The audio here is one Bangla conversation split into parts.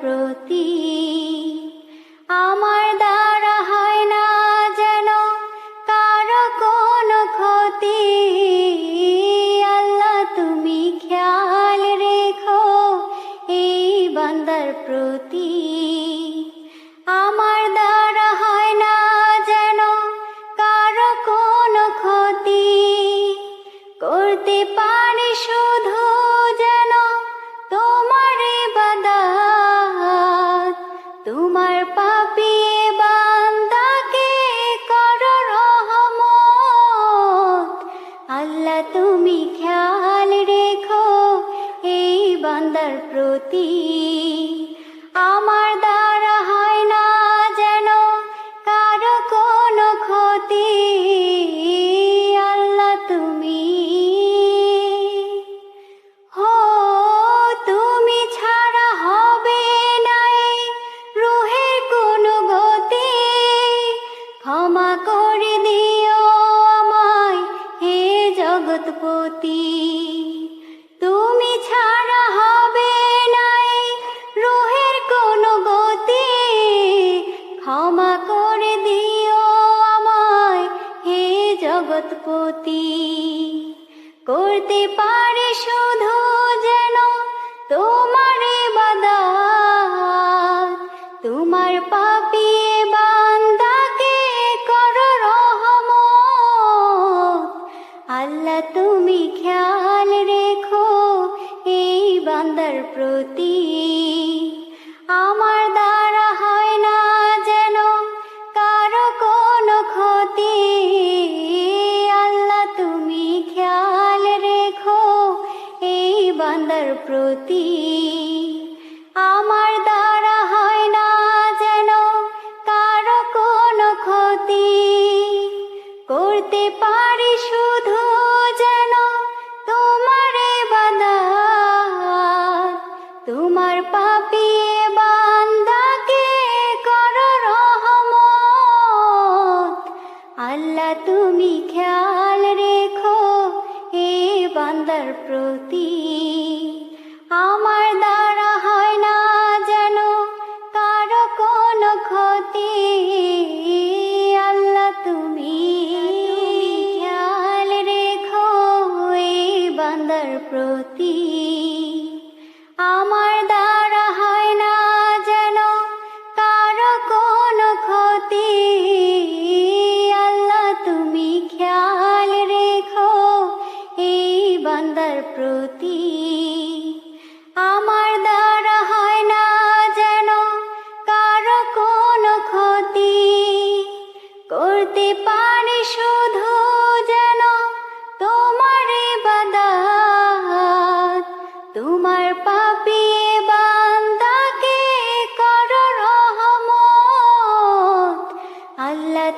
প্রতি। আমার দ্বারা হয় না যেন কারও কোনো ক্ষতি। আল্লাহ, তুমি খেয়াল রেখো এই বান্দার প্রতি। আমার দ্বারা হয় যেন কারও কোনো ক্ষতি। করতে পারি শুধু আমার দ্বারা হয় না যেন কারও কোনো ক্ষতি। আল্লাহ তুমি হো, তুমি ছাড়া হবে নাই রুহের কোনো গতি। ক্ষমা করে দিও আমায় হে জগৎপতি। জগৎপতি করতে পারে শুধু যেন তোমার তোমার পাপিয়ে বান্দাকে করো রহমত। আল্লাহ, তুমি খেয়াল রেখো, এই বান্দার প্রতি বান্দার প্রতি। আমার দ্বারা হয় না যেন কারও কোনো ক্ষতি। করতে পারি শুধু যেন তোমার তোমার পাপিয়ে বান্দাকে করো রহমত। আল্লাহ, তুমি খেয়াল রেখো বান্দার প্রতি। প্রতি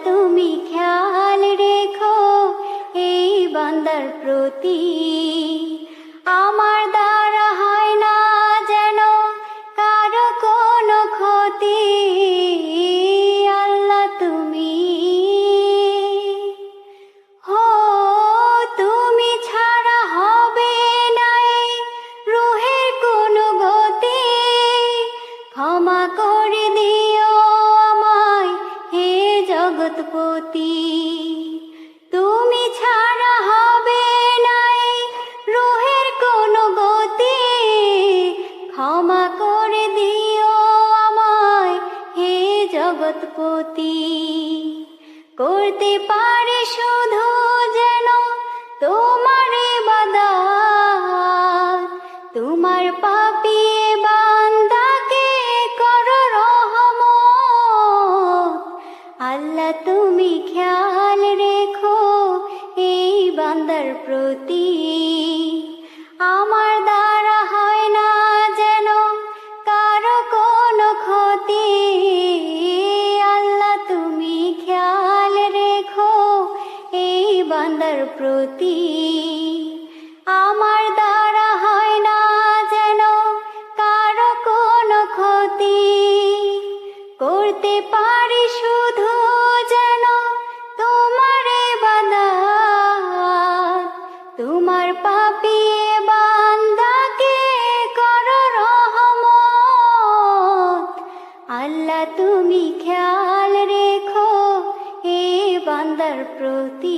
তুমি খেয়াল রেখো এই বান্দার প্রতি। জগৎপতি তুমি ছাড়া হবে নাই রুহের কোনো গতি। ক্ষমা করে দিও আমায় হে জগৎপতি। করতে পারে শুধু যেন তোমার বাদাত তোমার পাপিয়ে আল্লাহ তুমি খেয়াল রেখো এই বান্দার প্রতি। আমার তুমি খেয়াল রেখো এ বান্দার প্রতি